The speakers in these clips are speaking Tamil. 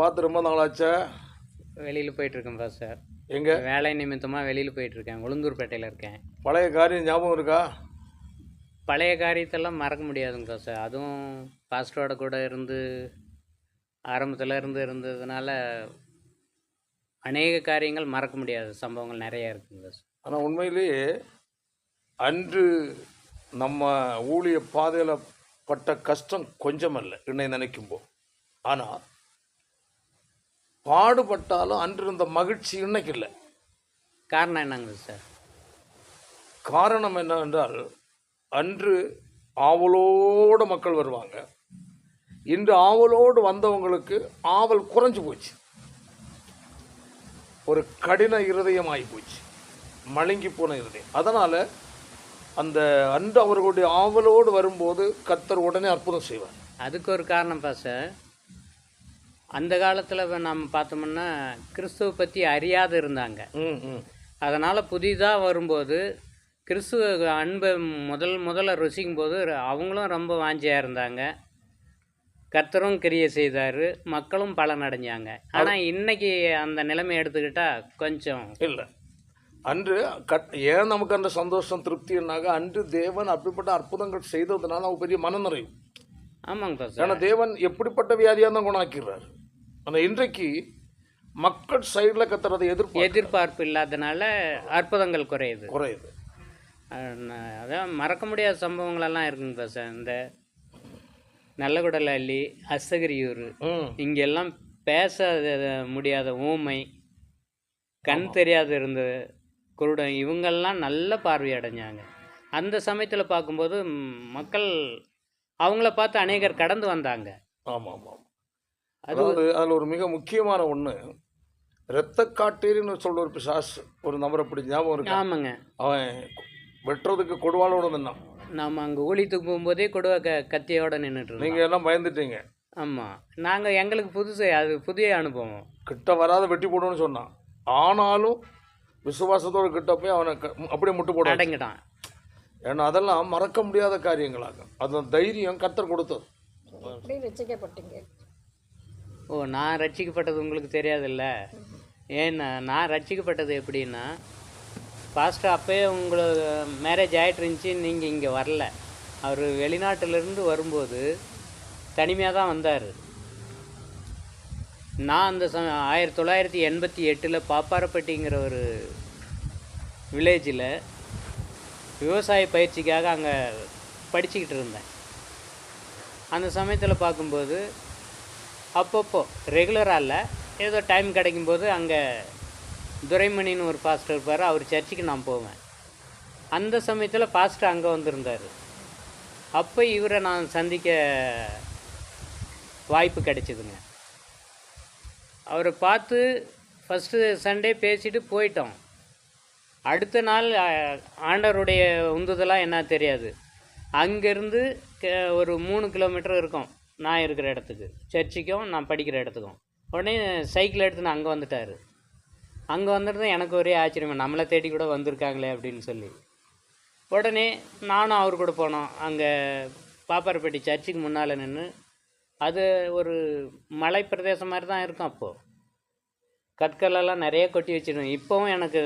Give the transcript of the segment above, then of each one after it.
பார்த்து ரொம்ப நாளாச்சா. வெளியில் போயிட்டுருக்கேன் பாஸ்டர் எங்க? வேலை நிமித்தமாக வெளியில் போயிட்டுருக்கேன். உளுந்தூர்பேட்டையில் இருக்கேன். பழைய காரியம் ஞாபகம் இருக்கா? பழைய காரியத்தெல்லாம் மறக்க முடியாதுங்க பாஸ்டர் அதுவும் பாஸ்டரோட கூட இருந்து ஆரம்பத்தில் இருந்து இருந்ததுனால அநேக காரியங்கள் மறக்க முடியாத சம்பவங்கள் நிறைய இருக்குங்க பாஸ்டர் ஆனால் உண்மையிலேயே அன்று நம்ம ஊழிய பாதையில் பட்ட கஷ்டம் கொஞ்சமல்ல என்னை நினைக்கும்போ. ஆனால் பாடுபட்டாலும் அன்று இருந்த மகிழ்ச்சி இன்னைக்கு இல்லை. காரணம் என்னங்க சார்? காரணம் என்னவென்றால் அன்று ஆவலோடு மக்கள் வருவாங்க. இன்று ஆவலோடு வந்தவங்களுக்கு ஆவல் குறைஞ்சு போச்சு. ஒரு கடின இருதயம் ஆகி போச்சு. மழுங்கி போன இருதயம். அதனால் அந்த அன்று அவர்களுடைய ஆவலோடு வரும்போது கத்தர் உடனே அற்புதம் செய்வார். அதுக்கு ஒரு காரணம் பாஸ்டர் அந்த காலத்தில் நம்ம பார்த்தோம்னா கிறிஸ்துவ பற்றி அறியாத இருந்தாங்க. ம் ம். அதனால் புதிதாக வரும்போது கிறிஸ்துவ அன்பை முதல் முதல்ல ருசிக்கும் போது அவங்களும் ரொம்ப வாஞ்சியாக இருந்தாங்க. கர்த்தரும் கிரியை செய்தார். மக்களும் பலன் அடைஞ்சாங்க. ஆனால் இன்னைக்கு அந்த நிலைமை எடுத்துக்கிட்டால் கொஞ்சம் இல்லை. அன்று கட் ஏன் நமக்கு அந்த சந்தோஷம் திருப்தினாக்க அன்று தேவன் அப்படிப்பட்ட அற்புதங்கள் செய்ததுனால அவங்க பெரிய மனநிறைவு. ஆமாங்க பாஸ்டர். ஏன்னா தேவன் எப்படிப்பட்ட வியாதியாக தான் குணாக்கிறார் ஆனால் இன்றைக்கு மக்கள் சைடில் கத்துறதை எதிர்ப்பு எதிர்பார்ப்பு இல்லாதனால அற்புதங்கள் குறையுது. குறையுது. அதான் மறக்க முடியாத சம்பவங்களெல்லாம் இருக்குங்க பாஸ்டர் இந்த நல்லகுடல் அள்ளி அஸ்தகிரியூர் ம். இங்கெல்லாம் பேச முடியாத ஊமை கண் தெரியாத இருந்த குருடன் இவங்கெல்லாம் நல்ல பார்வை அடைஞ்சாங்க. அந்த சமயத்தில் பார்க்கும்போது மக்கள் அவங்கள பார்த்து அநேகர் கடந்து வந்தாங்க. ஆமாம் ஆமாம் அதாவது அதில் ஒரு மிக முக்கியமான ஒன்று இரத்த காட்டேரின்னு சொல்ற ஒரு பிசாஸ் ஒரு நபர் அப்படி ஞாபகம் இருக்கு? ஆமாங்க. அவன் வெட்டுறதுக்கு கொடுவாளோட நின்னான். நாம் அங்கே ஊழியத்துக்கு போகும்போதே கொடுவ க கத்தியோடு நின்றுட்டு நீங்கள் எல்லாம் பயந்துட்டீங்க. ஆமாம் நாங்கள் எங்களுக்கு புதுசு அது புதிய அனுபவம். கிட்ட வராத வெட்டி போடுன்னு சொன்னான். ஆனாலும் விசுவாசத்தோட கிட்ட போய் அவனை அப்படியே முட்டு போட அடங்கிட்டான். ஏன்னா அதெல்லாம் மறக்க முடியாத காரியங்களாக அந்த தைரியம் கத்தர் கொடுத்தது. ஓ நான் ரட்சிக்கப்பட்டது உங்களுக்கு தெரியாதுல்ல? ஏன்னா நான் ரட்சிக்கப்பட்டது எப்படின்னா பாஸ்டர் அப்போயே உங்களுக்கு மேரேஜ் ஆகிட்டு இருந்துச்சு நீங்கள் இங்கே வரல. அவர் வெளிநாட்டிலேருந்து வரும்போது தனிமையாக தான் வந்தார். நான் அந்த ச ஆயிரத்தி தொள்ளாயிரத்தி எண்பத்தி எட்டில் பாப்பாரப்பட்டிங்கிற ஒரு வில்லேஜில் விவசாய பயிற்சிக்காக அங்கே படிச்சுக்கிட்டு இருந்தேன். அந்த சமயத்தில் பார்க்கும்போது அப்பப்போ ரெகுலராக இல்லை. ஏதோ டைம் கிடைக்கும்போது அங்கே துரைமணின்னு ஒரு பாஸ்டர் இருப்பார். அவர் சர்ச்சுக்கு நான் போவேன். அந்த சமயத்தில் பாஸ்டர் அங்கே வந்திருந்தார். அப்போ இவரை நான் சந்திக்க வாய்ப்பு கிடைச்சிதுங்க. அவரை பார்த்து ஃபஸ்ட்டு சண்டே பேசிட்டு போயிட்டோம். அடுத்த நாள் ஆண்டவருடைய உந்துதலாக என்ன தெரியாது. அங்கேருந்து ஒரு மூணு கிலோமீட்டர் இருக்கும். நான் இருக்கிற இடத்துக்கு. சர்ச்சுக்கும் நான் படிக்கிற இடத்துக்கும். உடனே சைக்கிள் எடுத்து நான் அங்கே வந்துட்டார். அங்கே வந்துட்டு எனக்கு ஒரே ஆச்சரியம் நம்மளை தேடி கூட வந்திருக்காங்களே அப்படின்னு சொல்லி. உடனே நானும் அவர் கூட போனோம். அங்கே பாப்பாரப்பட்டி சர்ச்சுக்கு முன்னால் நின்று அது ஒரு மலை பிரதேசம் மாதிரி தான் இருக்கும் அப்போது கற்களெல்லாம் நிறைய கொட்டி வச்சிருந்தோம். இப்போவும் எனக்கு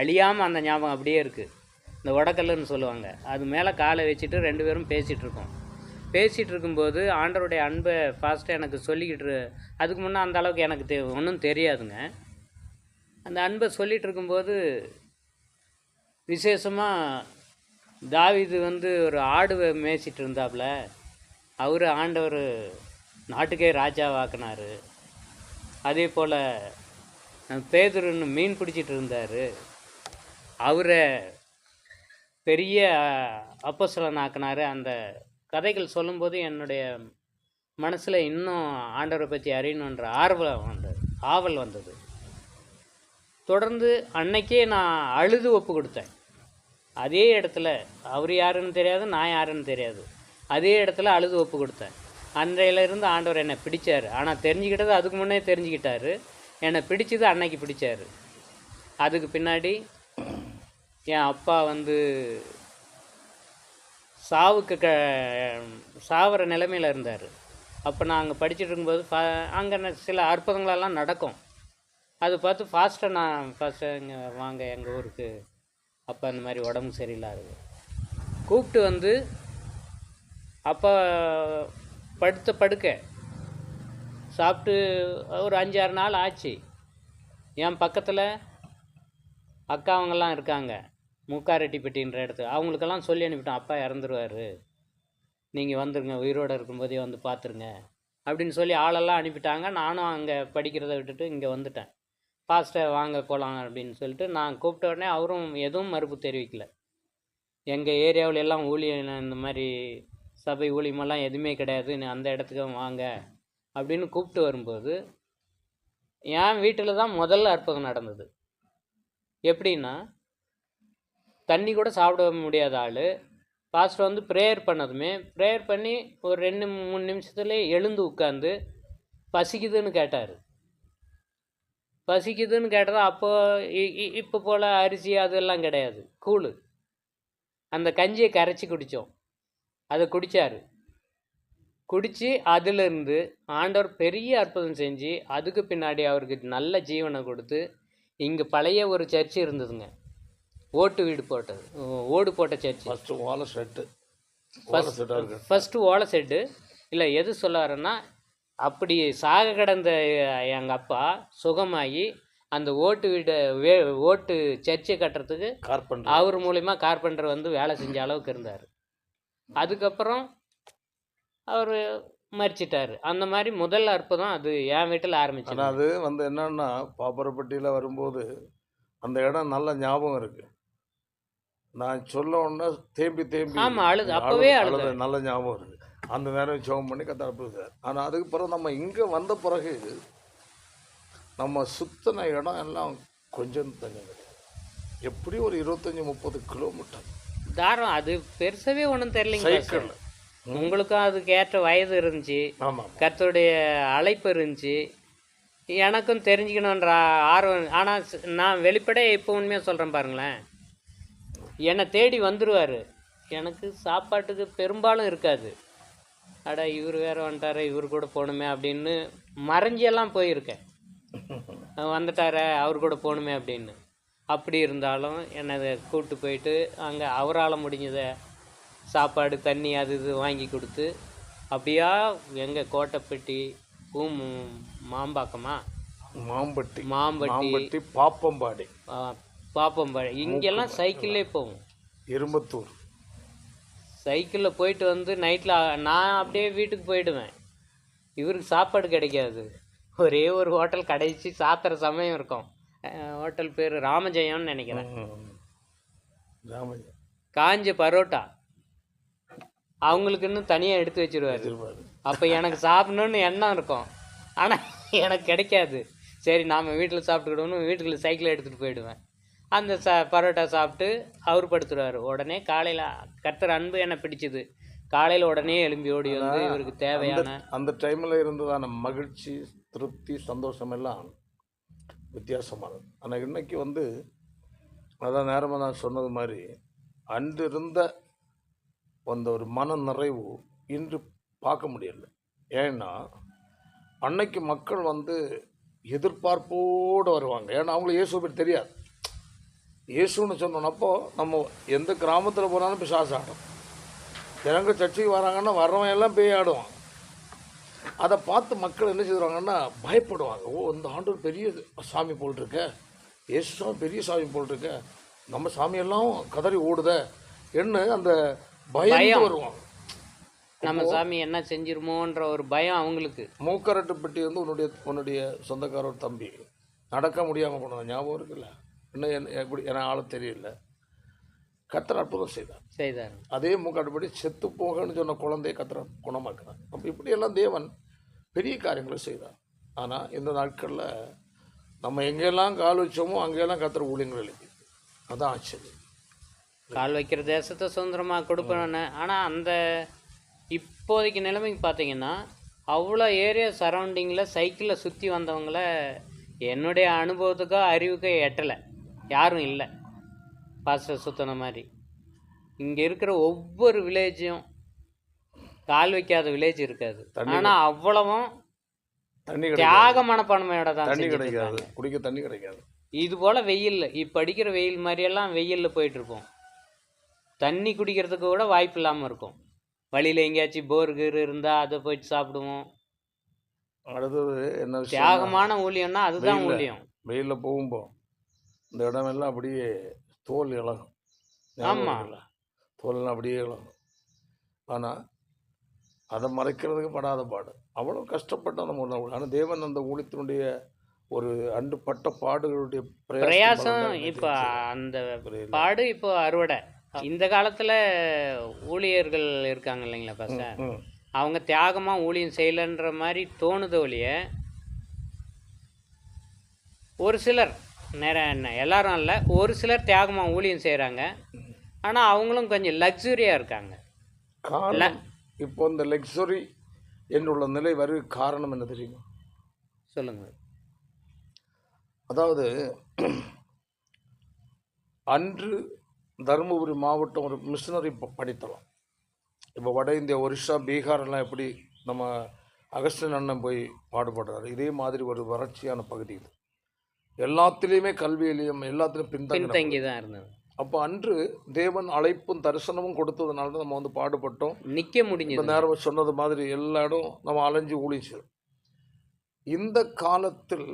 அழியாமல் அந்த ஞாபகம் அப்படியே இருக்குது இந்த உடக்கல்லுன்னு சொல்லுவாங்க. அது மேலே காலை வச்சுட்டு ரெண்டு பேரும் பேசிகிட்ருக்கோம் பேசிகிட்டு இருக்கும்போது ஆண்டவருடைய அன்பை ஃபாஸ்ட்டாக எனக்கு சொல்லிக்கிட்டு அதுக்கு முன்னே அந்த அளவுக்கு எனக்கு தெ ஒன்றும் தெரியாதுங்க. அந்த அன்பை சொல்லிகிட்டு இருக்கும்போது விசேஷமாக தாவிது வந்து ஒரு ஆடு மேய்ச்சிட்டு இருந்தாப்புல அவர் ஆண்டவர் நாட்டுக்கே ராஜாவாக்குனாரு. அதே போல் பேதுருன்னு மீன் பிடிச்சிட்டு இருந்தார் அவரை பெரிய அப்போஸ்தலன் ஆக்குனாரு அந்த கதைகள் சொல்லும்போது என்னுடைய மனசில் இன்னும் ஆண்டவரை பற்றி அறியணுன்ற ஆர்வம் வந்தது ஆவல் வந்தது. தொடர்ந்து அன்னைக்கே நான் அழுது ஒப்பு கொடுத்தேன். அதே இடத்துல அவர் யாருன்னு தெரியாது நான் யாருன்னு தெரியாது. அதே இடத்துல அழுது ஒப்பு கொடுத்தேன். அன்றையிலிருந்து ஆண்டவர் என்னை பிடிச்சார். ஆனால் தெரிஞ்சுக்கிட்டது அதுக்கு முன்னே தெரிஞ்சுக்கிட்டார். என்னை பிடிச்சது அன்னைக்கு பிடிச்சார். அதுக்கு பின்னாடி என் அப்பா வந்து சாவுக்கு க சாவர நிலைமையில் இருந்தார். அப்போ நான் அங்கே படிச்சுட்டு இருக்கும்போது ஃபா அங்கே சில அற்புதங்களெல்லாம் நடக்கும். அது பார்த்து ஃபாஸ்ட்டாக நான் ஃபாஸ்ட்டாக இங்கே வாங்க எங்கள் ஊருக்கு. அப்போ அந்த மாதிரி உடம்பு சரியில்லாது கூப்பிட்டு வந்து அப்போ படுத்த படுக்க சாப்பிட்டு ஒரு அஞ்சாறு நாள் ஆச்சு. என் பக்கத்தில் அக்காவங்கெல்லாம் இருக்காங்க. முக்காரெட்டிப்பட்டின்ற இடத்துக்கு அவங்களுக்கெல்லாம் சொல்லி அனுப்பிட்டோம். அப்பா இறந்துருவார். நீங்கள் வந்துருங்க. உயிரோடு இருக்கும்போதே வந்து பார்த்துருங்க அப்படின்னு சொல்லி ஆளெல்லாம் அனுப்பிட்டாங்க. நானும் அங்கே படிக்கிறத விட்டுட்டு இங்கே வந்துட்டேன். ஃபாஸ்ட்டாக வாங்க போகலாம் அப்படின்னு சொல்லிட்டு நான் கூப்பிட்ட உடனே அவரும் எதுவும் மறுப்பு தெரிவிக்கல. எங்கள் ஏரியாவில் எல்லாம் ஊழியம் இந்த மாதிரி சபை ஊழியமெல்லாம் எதுவுமே கிடையாது. அந்த இடத்துக்கு வாங்க அப்படின்னு கூப்பிட்டு வரும்போது என் வீட்டில் தான் முதல்ல அற்புதம் நடந்தது. எப்படின்னா தண்ணி கூட சாப்பிட முடியாத ஆள். பாஸ்டர் வந்து ப்ரேயர் பண்ணதுமே ப்ரேயர் பண்ணி ஒரு ரெண்டு மூணு நிமிஷத்துலேயே எழுந்து உட்காந்து பசிக்குதுன்னு கேட்டார். பசிக்குதுன்னு கேட்டதா அப்போ இ- இ- இப்போ போல் அரிசி அதெல்லாம் கிடையாது கூழ். அந்த கஞ்சியை கரைச்சி குடித்தோம் அதை குடித்தார் குடித்து அதிலிருந்து ஆண்டவர் பெரிய அற்புதம் செஞ்சு அதுக்கு பின்னாடி அவருக்கு நல்ல ஜீவனை கொடுத்து இங்கே பழைய ஒரு சர்ச்சு இருந்ததுங்க. ஓட்டு வீடு போட்டது. ஓடு போட்ட சர்ச்சு. ஃபஸ்ட்டு ஓலை செட்டு ஃபஸ்ட்டு ஓலை செட்டு இல்லை எது சொல்ல வரேன்னா அப்படி சாக கிடந்த எங்கள் அப்பா சுகமாகி அந்த ஓட்டு வீடு வே ஓட்டு சர்ச்சை கட்டுறதுக்கு கார்பெண்டர் அவர் மூலிமா கார்பெண்டர் வந்து வேலை செஞ்ச அளவுக்கு இருந்தார். அதுக்கப்புறம் அவர் மறிச்சிட்டாரு. அந்த மாதிரி முதல் அற்புதம் அது என் வீட்டில் ஆரம்பிச்சது. ஆனால் அது வந்து என்னன்னா பாப்பரப்பட்டியில் வரும்போது அந்த இடம் நல்ல ஞாபகம் இருக்கு. நான் சொல்ல உடனே தேம்பி தேம்பி ஆமா, அழுது. அப்பவே அழுது. நல்ல ஞாபகம் இருக்கு அந்த நேரம் ஜெபம் பண்ணி கத்தாப்பு ஆனால் அதுக்கு பிறகு நம்ம இங்கே வந்த பிறகு நம்ம சுத்தின இடம் எல்லாம் கொஞ்சம் தண்ணி கிடையாது. எப்படி ஒரு இருபத்தஞ்சி முப்பது கிலோமீட்டர் தாரம் அது பெருசாவே ஒன்றும் தெரியலைங்க சைக்கிள் உங்களுக்கும் அதுக்கு ஏற்ற வயது இருந்துச்சு. ஆமாம் கர்த்தருடைய அழைப்பு இருந்துச்சு. எனக்கும் தெரிஞ்சுக்கணுன்ற ஆர்வம். ஆனால் நான் வெளிப்படையாக இப்போ உண்மையாக சொல்கிறேன் பாருங்களேன். என்னை தேடி வந்துடுவார் எனக்கு சாப்பாட்டுக்கு பெரும்பாலும் இருக்காது. அட இவர் வேற வந்துட்டாரு இவர் கூட போகணுமே அப்படின்னு மறைஞ்செல்லாம் போயிருக்கேன். வந்துட்டாரே அவர் கூட போகணுமே அப்படின்னு. அப்படி இருந்தாலும் என்னை கூப்பிட்டு போயிட்டு அங்கே அவரால் முடிஞ்சதை சாப்பாடு தண்ணி அது இது வாங்கி கொடுத்து அப்படியா எங்கள் கோட்டைப்பட்டி பூம் மாம்பாக்கமா? மாம்பட்டி. மாம்பட்டி. பாப்பம்பாடி. பாப்பம்பாடி இங்கெல்லாம் சைக்கிள்லே போவோம் இரும்பத்தூர். சைக்கிளில் போயிட்டு வந்து நைட்டில் நான் அப்படியே வீட்டுக்கு போயிடுவேன். இவருக்கு சாப்பாடு கிடைக்காது. ஒரே ஒரு ஹோட்டல் கடைசி சாத்துற சமயம் இருக்கும். ஹோட்டல் பேர் ராமஜெயம்னு நினைக்கிறேன். காஞ்ச பரோட்டா. அவங்களுக்குன்னு தனியாக எடுத்து வச்சிருவாரு. அப்போ எனக்கு சாப்பிடணும்னு எண்ணம் இருக்கும். ஆனால் எனக்கு கிடைக்காது. சரி நாம் வீட்டில் சாப்பிட்டுக்கிடணும் வீட்டுக்குள்ள சைக்கிளை எடுத்துகிட்டு போயிடுவேன். அந்த ச பரோட்டா சாப்பிட்டு அவர் படுத்துருவார். உடனே காலையில் கர்த்தர் அன்பு என்ன பிடிச்சது. காலையில் உடனே எழும்பி ஓடி வந்து இவருக்கு தேவையான அந்த டைமில் இருந்ததான மகிழ்ச்சி திருப்தி சந்தோஷம் எல்லாம் வித்தியாசமானது. ஆனால் இன்னைக்கு வந்து அதான் நேரமாக நான் சொன்னது மாதிரி அன்று இருந்த அந்த ஒரு மன நிறைவு இன்று பார்க்க முடியல. ஏன்னா அன்னைக்கு மக்கள் வந்து எதிர்பார்ப்போடு வருவாங்க. ஏன்னா அவங்களுக்கு இயேசு பற்றி தெரியாது. இயேசுன்னு சொன்னோன்னப்போ நம்ம எந்த கிராமத்தில் போனாலும் பிசாசு ஆடும். ஜனங்க சர்ச்சைக்கு வராங்கன்னா வர்றவன் எல்லாம் பேய் ஆடுவான். அதை பார்த்து மக்கள் என்ன செய்வாங்கன்னா பயப்படுவாங்க. ஓ இந்த ஆண்டவர் பெரிய சாமி போல் இருக்க இயேசு சாமி பெரிய சாமி போல் இருக்க நம்ம சாமியெல்லாம் கதறி ஓடுத என்ன அந்த பயம். வருவாங்க. நம்ம சாமி என்ன செஞ்சிருமோன்ற ஒரு பயம் அவங்களுக்கு. மூக்கரட்டுப்பட்டி வந்து உன்னுடைய உன்னுடைய சொந்தக்கார ஒரு தம்பி. நடக்க முடியாமல் போனது ஞாபகம் இருக்குல்ல? இன்னும் என்ன எப்படி என ஆள தெரியல. கத்தர் அற்புதம் செய்தார். செய்தார். அதே மூக்காட்டுப்படி செத்து போகன்னு சொன்ன குழந்தையை கத்திர குணமாக்குறான் அப்போ இப்படியெல்லாம் தேவன் பெரிய காரியங்களை செய்தார். ஆனால் இந்த நாட்களில் நம்ம எங்கெல்லாம் கால் வச்சோமோ அங்கெல்லாம் கத்திர ஊழியங்கள் எழுதி. அதான் ஆச்சரியம். கால் வைக்கிற தேசத்தை சுதந்திரமாக கொடுப்பேன்னு ஆனால் அந்த இப்போதைக்கு நிலைமைக்கு பார்த்தீங்கன்னா அவ்வளோ ஏரியா சரௌண்டிங்கில் சைக்கிளில் சுற்றி வந்தவங்கள என்னுடைய அனுபவத்துக்கோ அறிவுக்கோ எட்டலை யாரும் இல்லை. பாஸ்டர் சுத்தின மாதிரி. இங்கே இருக்கிற ஒவ்வொரு வில்லேஜும் கால் வைக்காத வில்லேஜ் இருக்காது. ஆனால் அவ்வளவும் தியாக மனப்பான்மையோட தான் தண்ணி கிடைக்காது. குடிக்க தண்ணி கிடைக்காது. இது போல் வெயில் இப்போ அடிக்கிற வெயில் மாதிரியெல்லாம் வெயிலில் போயிட்டுருப்போம் தண்ணி குடிக்கிறதுக்கு கூட வாய்ப்பு இல்லாமல் இருக்கும். வழியில் எங்கேயாச்சும் போர் கீர் இருந்தால் அதை போயிட்டு சாப்பிடுவோம். அடுத்தது என்ன தியாகமான ஊழியம்னா அதுதான் வெயில்ல. ஊழியம். வெயிலில் போகும்போது இந்த இடமெல்லாம் அப்படியே தோல் இளகும் ஞாபகம் ஆமா. இருக்குல்ல? தோலெல்லாம் அப்படியே இளகும் ஆனால் அதை மறைக்கிறதுக்கு படாத பாடு அவ்வளோ கஷ்டப்பட்டு நம்ம உணவு ஆனால் தேவன் அந்த ஊழியத்தினுடைய ஒரு அண்டு பட்ட பாடுகளுடைய பிரயாசம் இப்போ. அந்த. பாடு இப்போ அறுவடை இந்த காலத்தில் ஊழியர்கள் இருக்காங்க இல்லைங்களா ம் அவங்க தியாகமாக ஊழியம் செய்யலைன்ற மாதிரி தோணுது ஒழிய ஒரு சிலர் என்ன? எல்லாரும் இல்லை ஒரு சிலர் தியாகமாக ஊழியம் செய்கிறாங்க ஆனால் அவங்களும் கொஞ்சம் லக்ஸுரியாக இருக்காங்க. காரணம் இப்போ இந்த லக்ஸுரி என்னுள்ள நிலை வரு காரணம் என்ன தெரியுமா? சொல்லுங்கள் அதாவது அன்று தருமபுரி மாவட்டம் ஒரு மிஷினரி படித்தலாம் இப்போ வட இந்தியா ஒரிஷா பீகார்லாம் எப்படி நம்ம அகஸ்டின் அண்ணன் போய் பாடுபடுறாரு? இதே மாதிரி ஒரு வறட்சியான பகுதி இது எல்லாத்துலேயுமே கல்வியிலையும் எல்லாத்துலேயும் பின்தங்கி தான் இருந்தது. அப்போ அன்று தேவன் அழைப்பும் தரிசனமும் கொடுத்ததுனால தான் நம்ம வந்து பாடுபட்டோம். நிற்க இப்போ முடிஞ்சது நேரம் சொன்னது மாதிரி எல்லா இடம் நம்ம அலைஞ்சு ஊழிச்சு இந்த காலத்தில்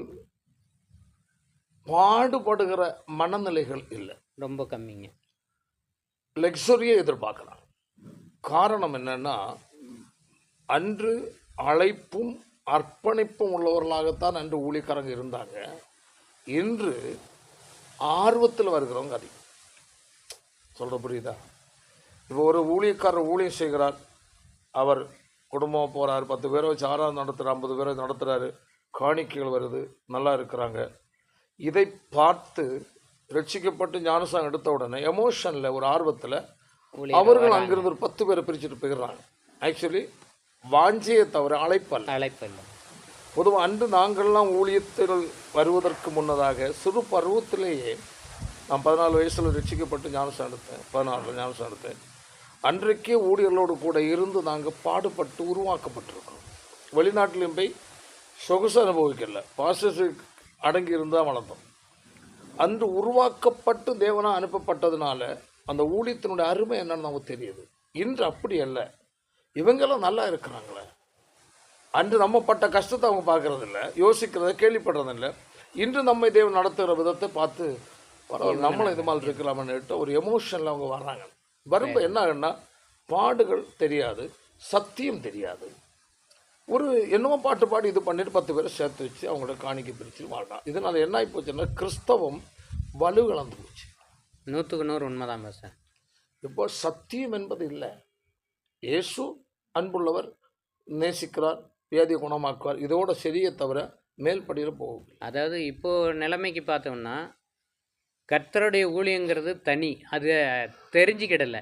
பாடுபடுகிற மனநிலைகள் இல்லை. ரொம்ப கம்மிங்க. லக்ஸரியை எதிர்பார்க்கலாம். காரணம் என்னன்னா அன்று அழைப்பும் அர்ப்பணிப்பும் உள்ளவர்களாகத்தான் அன்று ஊழியக்காரங்க இருந்தாங்க. இன்று ஆர்வத்தில் வருகிறவங்க அதிகம் சொல்ற புரியுதா? இப்போ ஒரு ஊழியக்காரர் ஊழியம் செய்கிறார். அவர் குடும்பமாக போகிறார் பத்து பேரை வச்சு ஆறாவது நடத்துகிறார் ஐம்பது பேரை நடத்துகிறாரு காணிக்கைகள் வருது நல்லா இருக்கிறாங்க. இதை பார்த்து ரட்சிக்கப்பட்டு ஞானசாகம் எடுத்த உடனே எமோஷனில் ஒரு ஆர்வத்தில் அவர்கள் அங்கிருந்து ஒரு பத்து பேரை பிரிச்சுட்டு போயிடுறாங்க. ஆக்சுவலி வாஞ்சியை தவிர அழைப்பல்ல. அழைப்பு இல்லை பொதுவாக அன்று நாங்கள்லாம் ஊழியத்தில் வருவதற்கு முன்னதாக சிறு பருவத்திலேயே நான் பதினாலு வயசில் ரட்சிக்கப்பட்டு ஞானசம் எடுத்தேன் பதினாலில் ஞானசம் எடுத்தேன். அன்றைக்கே ஊழியர்களோடு கூட இருந்து நாங்கள் பாடுபட்டு உருவாக்கப்பட்டிருக்கோம் வெளிநாட்டிலையும் போய் சொகுசு அனுபவிக்கல. பாசிட்டிவ் அடங்கி இருந்தால் வளர்ந்தோம். அன்று உருவாக்கப்பட்டு தேவனாக அனுப்பப்பட்டதுனால அந்த ஊழியத்தினுடைய அருமை என்னன்னு நமக்கு தெரியுது. இன்று அப்படி அல்ல. இவங்கெல்லாம் நல்லா இருக்கிறாங்களே. அன்று நம்ம பட்ட கஷ்டத்தை அவங்க பார்க்கறது இல்ல யோசிக்கிறத கேள்விப்படுறதில்ல. இன்று நம்மை தேவன் நடத்துகிற விதத்தை பார்த்து பரவாயில்ல நம்மளும் இது மாதிரி இருக்கலாம்னு ஒரு எமோஷனில் அவங்க வர்றாங்க. வரும்போது என்ன ஆகுன்னா பாடுகள் தெரியாது சத்தியம் தெரியாது. ஒரு என்னமோ பாட்டு பாடி இது பண்ணிட்டு பத்து பேரை சேர்த்து வச்சு அவங்களோட காணிக்கை பிரித்து வாழ்றான். இதனால் என்ன ஆகி போச்சுன்னா கிறிஸ்தவம் வலுவிழந்து போச்சு. நூற்றுக்கு நூறு உண்மைதான் பாஸ்டர் இப்போ சத்தியம் என்பது இல்லை. இயேசு அன்புள்ளவர் நேசிக்கிறார் வியாதியை குணமாக்குவார். இதோட சரியே தவிர மேல்படியில் போகும். அதாவது இப்போ நிலைமைக்கு பார்த்தோம்னா கர்த்தருடைய ஊழியங்கிறது தனி. அது தெரிஞ்சுக்கிடல.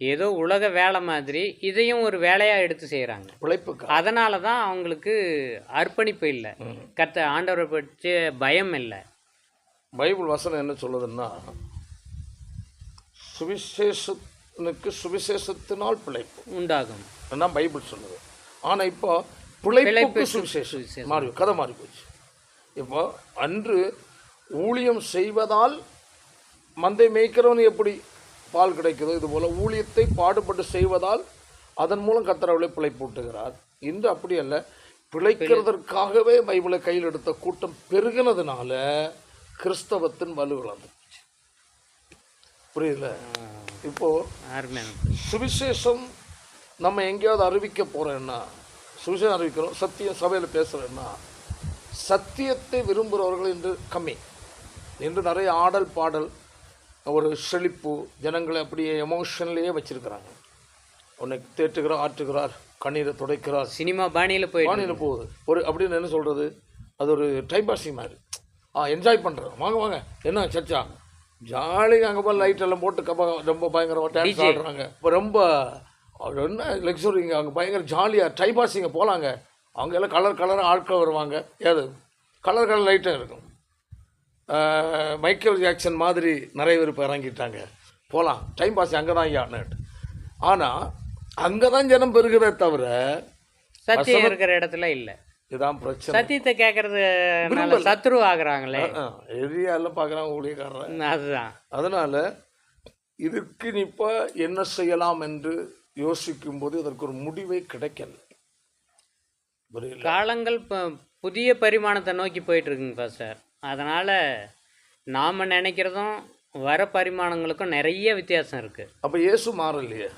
ஏதோ உலக வேலை மாதிரி இதையும் ஒரு வேலையாக எடுத்து செய்கிறாங்க பிழைப்புக்கா? அதனால தான் அவங்களுக்கு அர்ப்பணிப்பு இல்லை. கர்த்த ஆண்டவரை பற்றி பயம் இல்லை. பைபிள் வசனம் என்ன சொல்லுதுன்னா சுவிசேஷனுக்கு சுவிசேஷத்தினால் பிழைப்பு. உண்டாகும். அதான் பைபிள் சொல்லுது. ஆனால் இப்போ பிழைப்புக்கு பிழைப்பு சுவிசேஷம். மாறி கதை மாறி போச்சு. இப்போ அன்று ஊழியம் செய்வதால் மந்தை மேய்க்கிறவன் எப்படி பால் கிடைக்குதோ இது போல ஊழியத்தை பாடுபட்டு செய்வதால் அதன் மூலம் கத்தரவளை பிழைப்பூட்டுகிறார். இன்று அப்படி அல்ல. பிழைக்கிறதற்காகவே பைபிளை கையில் எடுத்த கூட்டம் பெருகினதுனால கிறிஸ்தவத்தின் வலு போச்சு. புரியுதுல? இப்போ அருமையான சுவிசேஷம் நம்ம எங்கேயாவது அறிவிக்க போகிறோன்னா சுவிசேஷம் அறிவிக்கிறோம். சத்தியம் சபையில் பேசுகிறோன்னா சத்தியத்தை விரும்புகிறவர்கள் இன்று கம்மி. இன்று நிறைய ஆடல் பாடல் ஒரு செழிப்பு ஜனங்களை அப்படியே எமோஷன்லேயே வச்சிருக்கிறாங்க. உன்னை தேற்றுகிறார் ஆற்றுகிறார் கண்ணீரை துடைக்கிறார். சினிமா பாணியில் போயிட்டு வானிலை போகுது. ஒரு அப்படின்னு என்ன சொல்கிறது அது ஒரு டைம் பாசிங் மாதிரி. ஆ என்ஜாய் பண்ணுறோம் வாங்க வாங்க. என்ன சர்ச்சா? ஜாலியாக அங்கே போய் லைட் எல்லாம் போட்டு கப்ப ரொம்ப பயங்கரமாக டான்ஸ் ஆடுறாங்க. இப்போ ரொம்ப அது என்ன லக்ஸுரிங்க அவங்க பயங்கர ஜாலியாக டைம் பாசிங்க போகலாங்க அவங்க எல்லாம் கலர் கலராக ஆட்கள் வருவாங்க. ஏது? கலர் கலர் லைட்டாக இருக்கும். மைக்கேல் ஜாக்சன் மாதிரி நிறைய பேர் இப்போ இறங்கிட்டாங்க. போகலாம் டைம் பாஸ் அங்கே தான் ஐயா ஆனால் அங்கே தான் ஜனம் பெறுகிறதே தவிர சத்தியம் இருக்கிற இடத்துல இல்லை. இதான் பிரச்சனை. சத்தியத்தை கேட்கறதுனால சத்ரு ஆகுறாங்களே. எரியாலாம் பார்க்குறாங்க ஊழியக்காரன். அதுதான். அதனால் இதற்கு நீ இப்போ என்ன செய்யலாம் என்று யோசிக்கும்போது இதற்கு ஒரு முடிவே கிடைக்கல. காலங்கள் ப- புதிய பரிமாணத்தை நோக்கி போயிட்டு இருக்குங்க பாஸ்டர் அதனால் நாம் நினைக்கிறதும் வர பரிமாணங்களுக்கும் நிறைய வித்தியாசம் இருக்குது அப்போ இயேசு மாறலையே?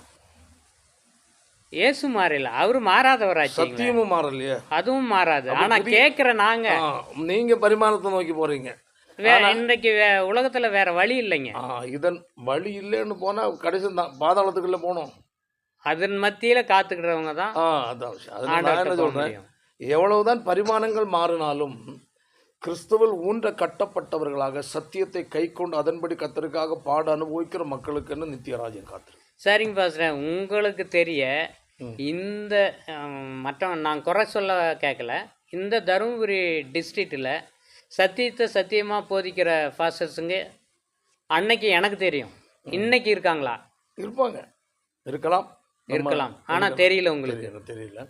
இயேசு மாறல. அவர் மாறாதவராச்சு சத்தியமும் மாறலையே? அதுவும் மாறாது. ஆனால் கேட்குற நாங்கள் ஆ, நீங்க பரிமாணத்தை நோக்கி போறீங்க. வே இன்றைக்கு உலகத்தில் வேற வழி இல்லைங்க. இதன் வழி இல்லைன்னு போனா கடைசி தான் பாதாளத்துக்குள்ள போனோம். அதன் மத்தியில் காத்துக்கிறவங்க தான் ஆ அதான் விஷயம். நான் என்ன எவ்வளவுதான் பரிமாணங்கள் மாறினாலும் கிறிஸ்துவில் ஊன்ற கட்டப்பட்டவர்களாக சத்தியத்தை கை கொண்டு அதன்படி கத்தருக்காக பாட அனுபவிக்கிற மக்களுக்குன்னு நித்தியராஜன் காத்திரு. சரிங்க பாஸ்டர் உங்களுக்கு தெரிய இந்த மற்ற நான் குறை சொல்ல கேட்கல இந்த தருமபுரி டிஸ்ட்ரிக்டில் சத்தியத்தை சத்தியமாக போதிக்கிற ஃபாஸ்டர்ஸுங்க அன்னைக்கு எனக்கு தெரியும். இன்னைக்கு இருக்காங்களா? இருப்பாங்க. இருக்கலாம். இருக்கலாம். ஆனால் தெரியல உங்களுக்கு. தெரியல.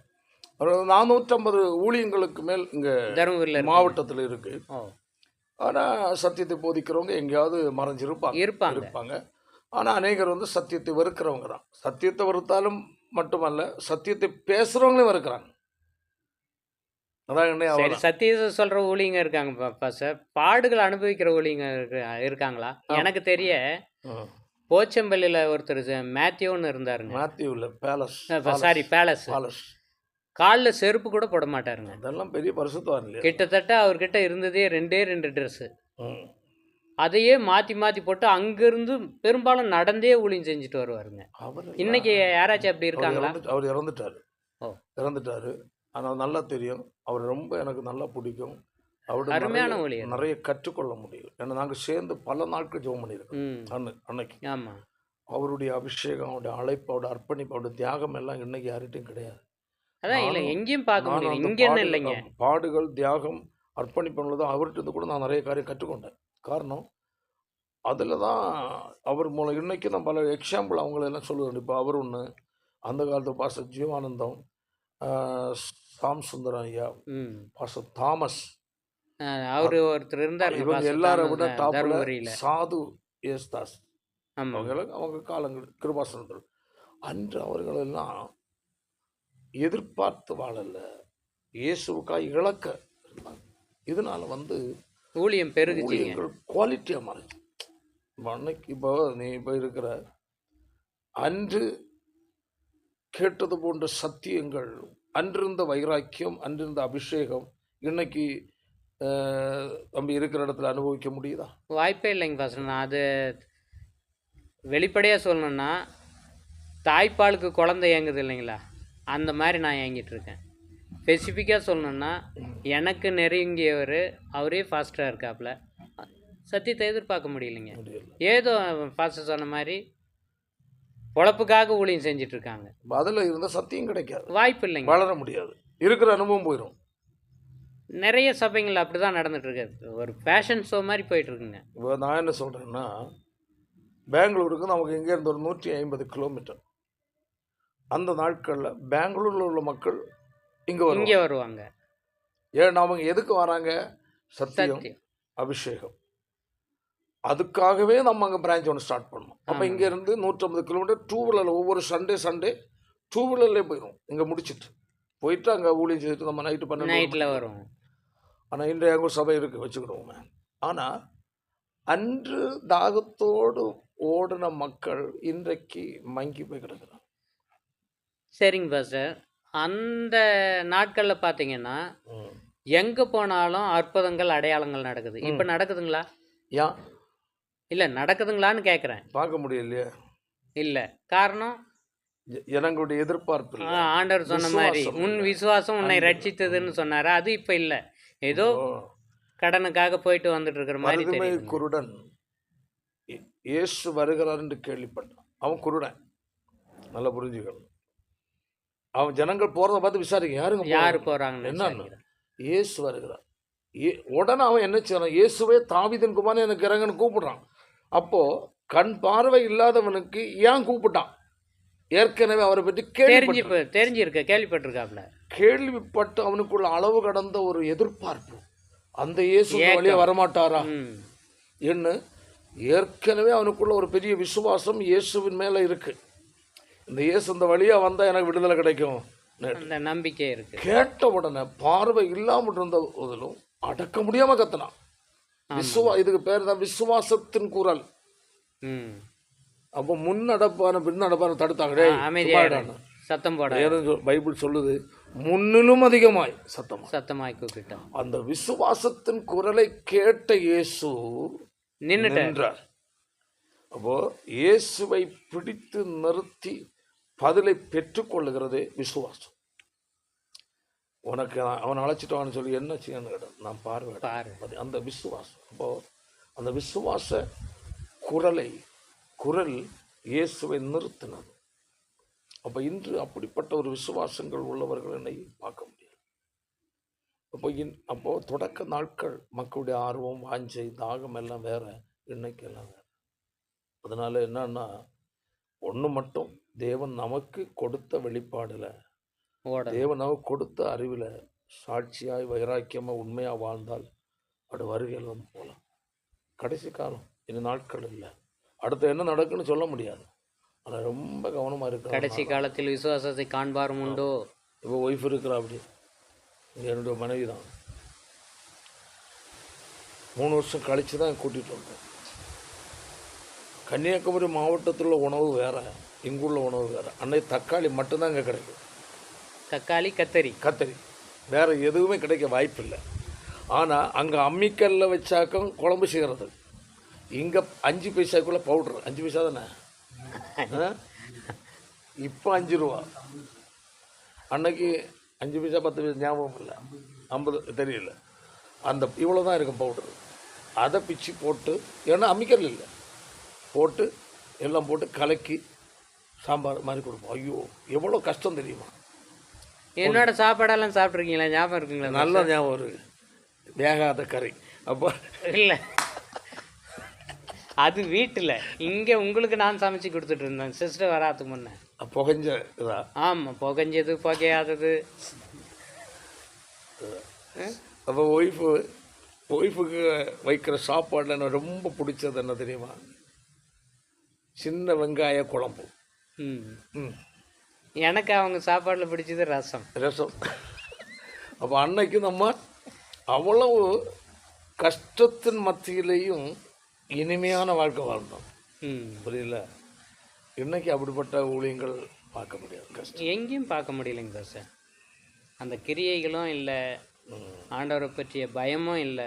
நானூற்றம்பது ஊழியங்களுக்கு மேல் இங்க தருமபுரியில் மாவட்டத்தில் இருக்கு. ஓ. ஆனால் சத்தியத்தை போதிக்கிறவங்க எங்கேயாவது மறைஞ்சிருப்பாங்க. இருப்பாங்க. இருப்பாங்க. ஆனால் அநேகர் வந்து சத்தியத்தை வெறுக்கிறவங்க தான். சத்தியத்தை வெறுத்தாலும் மட்டுமல்ல சத்தியத்தை பேசுகிறவங்களையும் வெறுக்கிறாங்க. சரி சத்தியத்தை சொல்கிற ஊழியங்க இருக்காங்க பா- பாஸ்டர் பாடுகள் அனுபவிக்கிற ஊழியங்க இருக்கு இருக்காங்களா? எனக்கு தெரிய போச்சம்பள்ளியில் ஒருத்தர் மேத்யூன்னு இருந்தாருங்க. மேத்யூவில் பேலஸ் சாரி பேலஸ் பேலஸ். காலில் செருப்பு கூட போட மாட்டாருங்க. அதெல்லாம் பெரிய பரிசுத்தம் கிட்டத்தட்ட அவர்கிட்ட இருந்ததே ரெண்டே ரெண்டு ட்ரெஸ்ஸு. அதையே மாற்றி மாற்றி போட்டு அங்கேருந்து பெரும்பாலும் நடந்தே ஊழியம் செஞ்சுட்டு வருவாருங்க. அவர் இன்னைக்கு யாராச்சும் அப்படி அவர் இருக்காங்களா? அவர் இறந்துட்டாரு. ஓ. இறந்துட்டாரு. ஆனால் நல்லா தெரியும். அவர் ரொம்ப எனக்கு நல்லா பிடிக்கும். அவர்கிட்ட அருமையான ஊழியர். நிறைய கற்றுக்கொள்ள முடியும். ஏன்னா நாங்கள் சேர்ந்து பல நாட்கள் ஜெபம் பண்ணியிருக்கோம். அன்னு அன்னைக்கு. ஆமாம் அவருடைய அபிஷேகம் அவருடைய அழைப்பு அவருடைய அர்ப்பணிப்பு அவருடைய தியாகம் எல்லாம் இன்னைக்கு யார்கிட்டையும் கிடையாது. எங்கேயும் பார்க்க இங்கேன்னு பாடுகள், இல்லைங்க? பாடுகள் தியாகம் அர்ப்பணிப்பு உள்ளது அவர்கிட்ட இருந்து கூட நான் நிறைய காரியம் கற்றுக்கொண்டேன். காரணம் அதில் தான் அவர் மூலம் இன்னைக்கு நான் பல எக்ஸாம்பிள் அவங்களெல்லாம் சொல்லுவேன். இப்போ அவர் ஒன்று அந்த காலத்து பாச ஜீவானந்தம் சாம் சுந்தரம் ஐயா பாச தாமஸ் அவர் ஒருத்தர் இருந்தார் இவங்க எல்லாரை விட டாப்ல சாது ஏஸ்தாஸ் ஆமாம் அவங்க அவங்க காலங்கள் கிருபாசனத்தில் அன்று அவர்களெல்லாம் எதிர்பார்த்து வாழல. இயேசுவுக்காக இழக்க இருந்தாங்க. இதனால வந்து ஊழியம் பெருகுச்சிங்க. ஊழியங்கள் குவாலிட்டியாக மாறுச்சு. இப்போ அன்னைக்கு இப்போ நீ இப்போ இருக்கிற அன்று கேட்டது போன்ற சத்தியங்கள் அன்றிருந்த வைராக்கியம் அன்றிருந்த அபிஷேகம் இன்னைக்கு நம்ம இருக்கிற இடத்துல அனுபவிக்க முடியுதா? வாய்ப்பே இல்லைங்க பாஸ்டர் நான் அது வெளிப்படையாக சொல்லணும்னா தாய்ப்பாலுக்கு குழந்தை ஏங்குது இல்லைங்களா? அந்த மாதிரி நான் ஏங்கிட்டு இருக்கேன். ஸ்பெசிஃபிக்காக சொல்லணும்னா எனக்கு நெருங்கியவர் அவரே ஃபாஸ்ட்டாக இருக்காப்புல. சத்தியத்தை எதிர்பார்க்க முடியலைங்க. முடியல. ஏதோ ஃபாஸ்டர் சொன்ன மாதிரி பொழப்புக்காக ஊழியம் செஞ்சுட்டு இருக்காங்க. அதில் இருந்த சத்தியம் கிடைக்காது. வாய்ப்பு இல்லைங்க. வளர முடியாது. இருக்கிற அனுபவம் போயிடும் நிறைய சபைகள் அப்படி தான் நடந்துட்டு இருக்கு ஒரு ஃபேஷன் ஷோ மாதிரி போயிட்டு இருக்குங்க இப்போ நான் என்ன சொல்கிறேன்னா பெங்களூருக்கு நமக்கு இங்கேருந்து ஒரு நூற்றி ஐம்பது கிலோமீட்டர் அந்த நாட்களில் பெங்களூரில் உள்ள மக்கள் இங்கே இங்கே வருவாங்க. ஏன் அவங்க எதுக்கு வராங்க? சத்தியம் அபிஷேகம். அதுக்காகவே நம்ம அங்கே பிரான்ச் ஒன்று ஸ்டார்ட் பண்ணோம் அப்போ. இங்கேருந்து நூற்றம்பது கிலோமீட்டர் டூ வீலரில் ஒவ்வொரு சண்டே சண்டே டூ வீலர்லேயே போயிடும் இங்கே முடிச்சிட்டு. போயிட்டு அங்கே ஊழியம் செய்துட்டு நம்ம நைட்டு பண்ண நைட்டில் வரும் ஆனால் இன்றைய அங்கே சபை இருக்குது வச்சுக்கிடுவோமே. ஆனால் அன்று தாகத்தோடு ஓடின மக்கள் இன்றைக்கு மங்கி போய் கிடக்குறாங்க. சரிங்க பாஸ்டர். அந்த நாட்களில் பார்த்தீங்கன்னா. எங்கே போனாலும் அற்புதங்கள் அடையாளங்கள் நடக்குது. இப்போ நடக்குதுங்களா? ஏன் இல்லை நடக்குதுங்களான்னு கேட்குறேன் பார்க்க முடியலையே. இல்லை. காரணம்? ஜனங்களுடைய எதிர்பார்ப்பு. ஆண்டவர் சொன்ன மாதிரி. உன். விசுவாசம் உன்னை ரட்சித்ததுன்னு சொன்னார்? அது இப்போ இல்லை. ஏதோ. கடனுக்காக போயிட்டு வந்துட்டு இருக்கிற மாதிரி தெரியுது குருடன். இயேசு வருகிறார் என்று கேள்விப்பட்டான். அவன் குருடன். நல்லா புரிஞ்சுக்கணும். அவன் ஜனங்கள் போறத பார்த்து விசாரிக்க யாருங்க யார் போறாங்க? போகிறாங்கன்னு என்னன்னு? இயேசு வருகிறார். ஏ- உடனே அவன் என்ன செய்யறான்? இயேசுவே தாவிதன் குமாரன் எனக்கு இறங்குன்னு கூப்பிடுறான். அப்போ கண் பார்வை இல்லாதவனுக்கு ஏன் கூப்பிட்டான்? ஏற்கனவே அவரை பற்றி தெரிஞ்சு கேள்வி தெரிஞ்சிருக்க கேள்விப்பட்டிருக்காப்ல. கேள்விப்பட்டு அவனுக்குள்ள அளவு கடந்த ஒரு எதிர்பார்ப்பு. அந்த இயேசு இந்த வழியா வரமாட்டாரா? என்ன? ஏற்கனவே அவனுக்குள்ள ஒரு பெரிய விசுவாசம் இயேசுவின் மேல இருக்கு. இந்த இயேசு இந்த வழியா வந்தா எனக்கு விடுதலை கிடைக்கும். அந்த நம்பிக்கை இருக்கு. கேட்ட உடனே பார்வை இல்லாமல் இருந்த போதிலும் அடக்க முடியாம கத்துனான். விசுவா இதுக்கு பேர் தான் விசுவாசத்தின் குரல். அப்போ முன் நடப்பான பின் நடப்பான தடுத்தாங்க டேய், சும்மா அமைதியாயிடும் இருடான்னு. சத்தம் போட பைபிள் சொல்லுது முன்னிலும் அதிகமாய் சத்தமா சத்தமாய் அந்த விசுவாசத்தின் குரலை கேட்ட இயேசு நின்னுட்ட நின்றார். அப்போ இயேசுவை பிடித்து நிறுத்தி பதிலை பெற்றுக்கொள்ளுகிறதே விசுவாசம். உனக்கு அவன் அழைச்சிட்டான்னு சொல்லி என்ன செய்யணும் கேட்டேன் நான் பார்வை. பாரு அந்த விசுவாசம். அப்போ அந்த விசுவாச குரலை குரல் இயேசுவை நிறுத்தினது. அப்போ இன்று அப்படிப்பட்ட ஒரு விசுவாசங்கள் உள்ளவர்கள் என்னை பார்க்க முடியாது அப்போ இன் அப்போ தொடக்க நாட்கள் மக்களுடைய ஆர்வம் வாஞ்சை தாகம் எல்லாம் வேற இன்னைக்கு எல்லாம் வேற. அதனால என்னன்னா ஒன்று மட்டும் தேவன் நமக்கு கொடுத்த வெளிப்பாடுல தேவன் நமக்கு கொடுத்த அறிவில் சாட்சியாய் வைராக்கியமாக உண்மையாக வாழ்ந்தால் அது வருகையில் வந்து போகலாம் கடைசி காலம் இனி நாட்கள் இல்லை. அடுத்து என்ன நடக்குன்னு சொல்ல முடியாது. ஆனால் ரொம்ப கவனமாக கடைசி இருக்கணும் காலத்தில் விசுவாசத்தை காண்பாரும் உண்டோ? இப்போ ஒய்ஃப் இருக்கிறா அப்படி. என்னுடைய மனைவி தான் மூணு வருஷம் கழித்து தான் கூட்டிகிட்டு வந்தேன். கன்னியாகுமரி மாவட்டத்தில் உள்ள உணவு வேற இங்குள்ள உணவு வேற. அன்னைக்கு தக்காளி மட்டும்தான் இங்கே கிடைக்கும். தக்காளி கத்தரி. கத்தரி. வேற எதுவுமே கிடைக்க வாய்ப்பில்லை. ஆனால் அங்கே அம்மிக்கல்ல வச்சாக்கம் குழம்பு செய்கிறது இங்கே அஞ்சு பைசாக்குள்ள பவுட்ரு அஞ்சு பைசா தானே? இப்போ அஞ்சு ரூபா. அன்னைக்கு அஞ்சு பைசா பத்து பைசா ஞாபகம் இல்லை. ஐம்பது தெரியல. அந்த இவ்வளோ தான் இருக்கும் பவுட்ரு அதை பிச்சு போட்டு ஏன்னா அம்மிக்கல் இல்லை. போட்டு எல்லாம் போட்டு கலக்கி சாம்பார் மாதிரி கொடுப்போம். ஐயோ எவ்வளோ கஷ்டம் தெரியுமா? என்னோட சாப்பாடெல்லாம் சாப்பிட்ருக்கீங்களா ஞாபகம் இருக்குங்களா? நல்ல ஞாபகம் இருக்கு. வேகாத கறி. அப்போ இல்லை. அது வீட்டில். இங்கே உங்களுக்கு நான் சமைச்சு கொடுத்துட்டு இருந்தேன் சிஸ்டர் வராதுக்கு முன்னே. புகஞ்ச இதா? ஆமாம் புகஞ்சது புகையாதது. அப்போ ஒய்ஃபு ஒய்ஃபுக்கு வைக்கிற சாப்பாடில் எனக்கு ரொம்ப பிடிச்சது என்ன தெரியுமா? சின்ன வெங்காய குழம்பு. ம். ம். எனக்கு அவங்க சாப்பாடில் பிடிச்சது ரசம். ரசம். அப்போ அன்னைக்கு நம்ம அவ்வளவு கஷ்டத்தின் மத்தியிலையும் இனிமையான வாழ்க்கை வாழ்ந்தோம் புரியல இன்னைக்கு அப்படிப்பட்ட ஊழியங்கள் பார்க்க முடியாது கஷ்டம். எங்கேயும் பார்க்க முடியலைங்க சார் அந்த கிரியைகளும் இல்லை. ஆண்டவரை பற்றிய பயமும் இல்லை.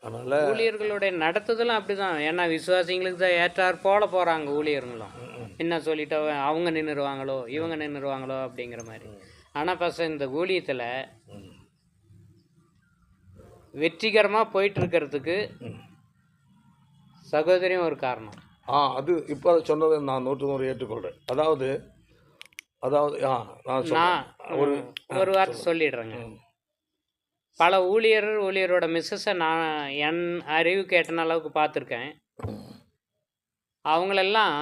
அதனால ஊழியர்களுடைய நடத்துதலும் அப்படிதான். ஏன்னா விசுவாசிங்களுக்கு தான் ஏற்றார் போல போகிறாங்க ஊழியர்களும். என்ன சொல்லிட்டு அவ- அவங்க நின்றுருவாங்களோ இவங்க நின்றுருவாங்களோ அப்படிங்கிற மாதிரி. ஆனால் ஃபஸ்ட் இந்த ஊழியத்தில். வெற்றிகரமாக போயிட்டு இருக்கிறதுக்கு ம். சகோதரியும் ஒரு காரணம் ஆ அது இப்போ சொன்னதை நான் நூற்று நூறு ஏற்றுக்கொள்கிறேன் அதாவது அதாவது ஆ நான். ஒரு ஒரு வார்த்தை சொல்லிடுறேங்க. பல ஊழியர் ஊழியரோட மிஸ்ஸஸை நான் என் அறிவு கேட்டன அளவுக்கு பார்த்துருக்கேன் அவங்களெல்லாம்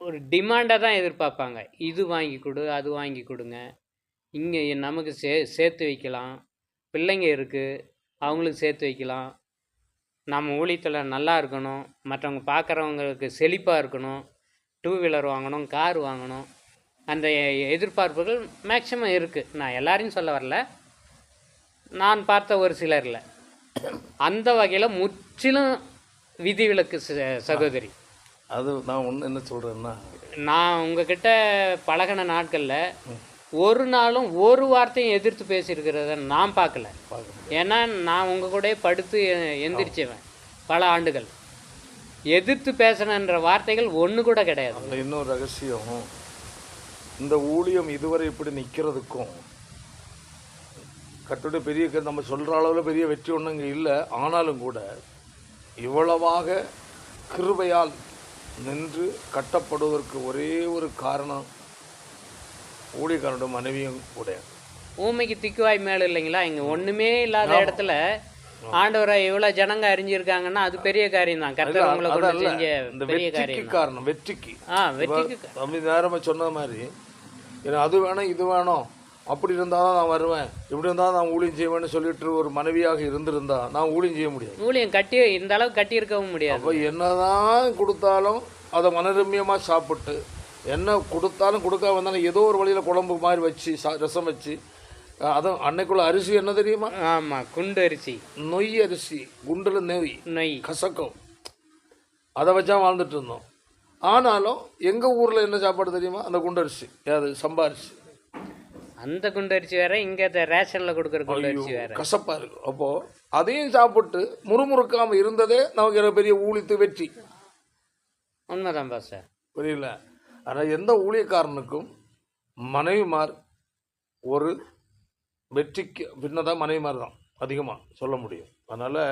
ஒரு டிமாண்டாக தான் எதிர்பார்ப்பாங்க இது வாங்கி கொடு அது வாங்கி கொடுங்க இங்கே நமக்கு சே சேர்த்து வைக்கலாம். பிள்ளைங்க இருக்குது அவங்களுக்கு சேர்த்து வைக்கலாம். நம்ம ஊழியத்தில் நல்லா இருக்கணும். மற்றவங்க பார்க்குறவங்களுக்கு செழிப்பாக இருக்கணும். டூ வீலர் வாங்கணும் கார் வாங்கணும். அந்த எதிர்பார்ப்புகள் மேக்ஸிமம் இருக்குது நான் எல்லாரையும் சொல்ல வரல. நான் பார்த்த ஒரு சிலரில். அந்த வகையில் முற்றிலும் விதிவிலக்கு ச- சகோதரி. அது நான் ஒன்று என்ன சொல்கிறேன்னா நான் உங்ககிட்ட பழகின நாட்களில் ஒரு நாளும் ஒரு வார்த்தையும் எதிர்த்து பேசியிருக்கிறத நான் பார்க்கல. ஏன்னா நான் உங்கள் கூட படுத்து எந்திரிச்சவன் பல ஆண்டுகள். எதிர்த்து பேசணுன்ற வார்த்தைகள் ஒன்று கூட கிடையாது. இன்னொரு ரகசியம். இந்த ஊழியம் இதுவரை இப்படி நிற்கிறதுக்கும் கட்டுடைய பெரிய நம்ம சொல்கிற அளவில் பெரிய வெற்றி ஒன்றும் இங்கே இல்லை. ஆனாலும் கூட இவ்வளவாக கிருபையால் நின்று கட்டப்படுவதற்கு ஒரே ஒரு காரணம் ஊழியக்காரனுடைய மனைவியும் கூட. ஊமைக்கு திக்குவாய் மேலே இல்லைங்களா? இங்கே ஒன்றுமே இல்லாத இடத்துல ஆண்டவரை இவ்வளவு ஜனங்க அறிஞ்சிருக்காங்கன்னா அது பெரிய காரியம் தான். கர்த்தர் உங்களை கொண்டு செஞ்ச இந்த பெரிய காரியம் காரணம் வெற்றிக்கு. ஆ வெற்றிக்கு தம்பி நேரமாக சொன்ன மாதிரி எனக்கு அது வேணும் இது வேணும். அப்படி இருந்தால் தான் நான் வருவேன். இப்படி இருந்தால் நான் ஊழியம் செய்வேன்னு சொல்லிட்டு ஒரு மனைவியாக இருந்திருந்தா நான் ஊழியம் செய்ய முடியாது. ஊழியம் கட்டி இந்த அளவுக்கு கட்டியிருக்கவும் முடியாது. அப்போ என்னதான் கொடுத்தாலும் அதை மனரம்யமாக சாப்பிட்டு என்ன கொடுத்தாலும் கொடுக்காம வந்தாலும் ஏதோ ஒரு வழியில் குழம்பு மாதிரி வச்சு சா ரசம் வச்சு அதுவும் அன்னைக்குள்ள அரிசி என்ன தெரியுமா? ஆமா குண்டு அரிசி. நொய் அரிசி குண்டில் நெய் நொய். கசக்கம். அதை வச்சா வாழ்ந்துட்டு இருந்தோம். ஆனாலும் எங்கள் ஊரில் என்ன சாப்பாடு தெரியுமா? அந்த குண்டரிசி அது சம்பாரிசி அந்த குண்டு அரிசி வேற இங்க ரேஷன்ல கொடுக்குற குண்டு அரிசி வேற. கசப்பாக இருக்கும் அப்போது அதையும் சாப்பிட்டு முறுமுறுக்காமல் இருந்ததே நமக்கு பெரிய ஊழித்து வெற்றி. உண்மைதான் பாஸ்டர் புரியல? ஆனால் எந்த ஊழியக்காரனுக்கும் மனைவிமார் ஒரு வெற்றிக்கு பின்னதான் மனைவிமார் தான் அதிகமாக சொல்ல முடியும். அதனால்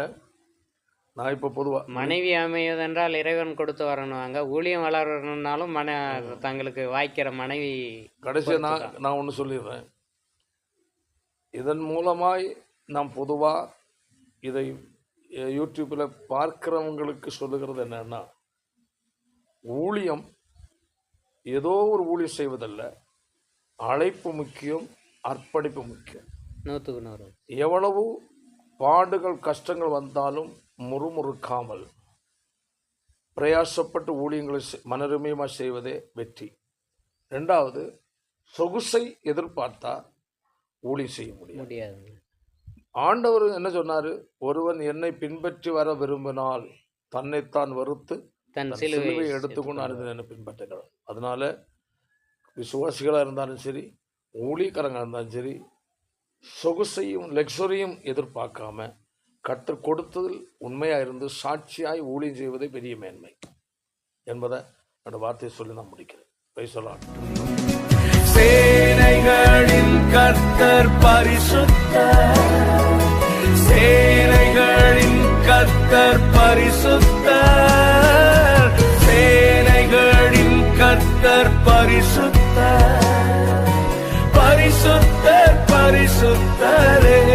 நான் இப்போ பொதுவாக மனைவி அமைவதென்றால் இறைவன் கொடுத்து வரணுவாங்க. ஊழியம் வளரணும்னாலும் மன தங்களுக்கு வாய்க்கிற மனைவி கடைசியாக நான் நான் ஒன்று சொல்லிடுறேன். இதன் மூலமாய் நாம் பொதுவாக இதை யூடியூப்பில் பார்க்கிறவங்களுக்கு சொல்லுகிறது என்னன்னா ஊழியம் ஏதோ ஒரு ஊழியம் செய்வதல்ல. அழைப்பு முக்கியம் அர்ப்பணிப்பு முக்கியம். நூற்றுக்கு நூறு. எவ்வளவு பாடுகள் கஷ்டங்கள் வந்தாலும் முறுமுறுக்காமல் பிரயாசப்பட்டு ஊழியங்களை மனரமியமாக செய்வதே வெற்றி. ரெண்டாவது சொகுசை எதிர்பார்த்தா ஊழியம் செய்ய முடியும் முடியாது. ஆண்டவர் என்ன சொன்னார்? ஒருவன் என்னை பின்பற்றி வர விரும்பினால் தன்னைத்தான் வெறுத்து தன் சிலுவை எடுத்துக்கொண்டு பின்பற்றுகிறார்? அதனால விசுவாசிகளாக இருந்தாலும் சரி ஊழியக்காரங்க இருந்தாலும் சரி சொகுசையும் லக்ஸரியும் எதிர்பார்க்காம கற்றுக் கொடுத்ததில் உண்மையாக இருந்து சாட்சியாய் ஊழியம் செய்வதே பெரிய மேன்மை என்பதை அந்த வார்த்தையை சொல்லி நான் முடிக்கிறேன். பேசலாம் சேனைகளின் கர்த்தர் பரிசுத்தர். சேனைகளின் கர்த்தர் பரிசுத்தர் பரிசுத்தர். பரிசுத்தர் பரிசுத்தரே.